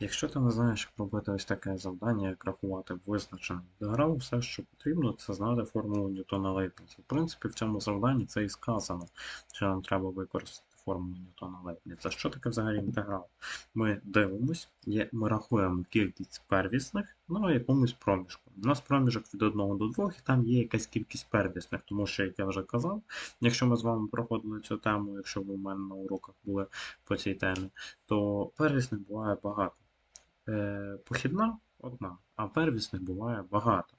Якщо ти не знаєш, як робити ось таке завдання, як рахувати визначений інтеграл, все, що потрібно, це знати формулу Ньютона Лейбніца. В принципі, в цьому завданні це і сказано, що нам треба використати формулу Ньютона Лейбніца. Що таке взагалі інтеграл? Ми дивимось, ми рахуємо кількість первісних на якомусь проміжку. У нас проміжок від 1 до 2, і там є якась кількість первісних, тому що, як я вже казав, якщо ми з вами проходили цю тему, якщо ви у мене на уроках були по цій темі, то первісних буває багато. Е, похідна одна, а первісних буває багато.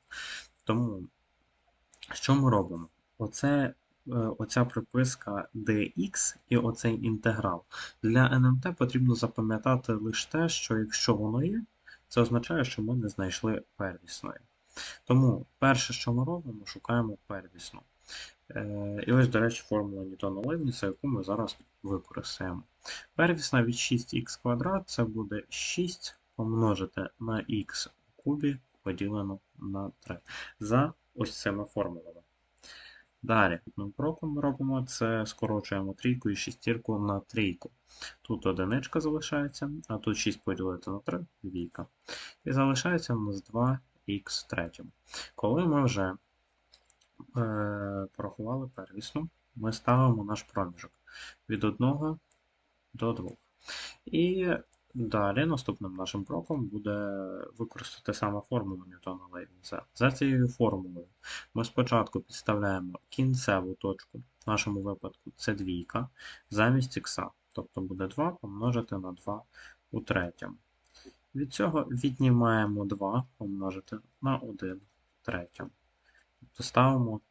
Тому, що ми робимо? Оце, е, оця приписка dx і оцей інтеграл. Для НМТ потрібно запам'ятати лише те, що якщо воно є, це означає, що ми не знайшли первісної. Тому перше, що ми робимо, шукаємо первісну. Е, І ось, до речі, формула Ньютона Лейбніца, яку ми зараз використаємо. Первісна від 6х квадрат це буде 6 помножити на х у кубі поділено на 3 за ось цими формулами. Далі, одним кроком ми робимо це скорочуємо трійку і шістірку на трійку. Тут одиничка залишається, а тут 6 поділити на 3 двійка. І залишається у нас 2х третьому. Коли ми вже е, порахували первісну, ми ставимо наш проміжок від 1 до 2. І далі наступним нашим кроком буде використати саме формулу Ньютона Лейбніца. За цією формулою ми спочатку підставляємо кінцеву точку, в нашому випадку це двійка, замість х. Тобто буде 2 помножити на 2 у третьому. Від цього віднімаємо 2 помножити на 1 в третьому. Тобто ставимо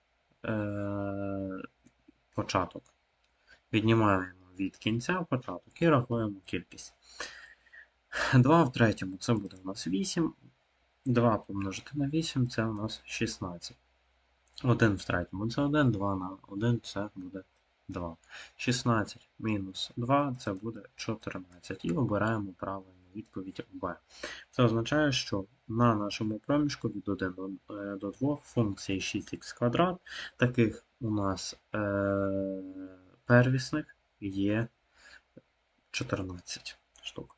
е, початок. Віднімаємо від кінця початок і рахуємо кількість. 2 в третьому це буде у нас 8. 2 помножити на 8 це у нас 16. 1 в третьому це 1, 2 на 1 це буде 2. 16 мінус 2 це буде 14. І обираємо правильну відповідь Б. Це означає, що на нашому проміжку від 1 до- до 2 функції 6х квадрат, таких у нас е- первісних є 14 штук.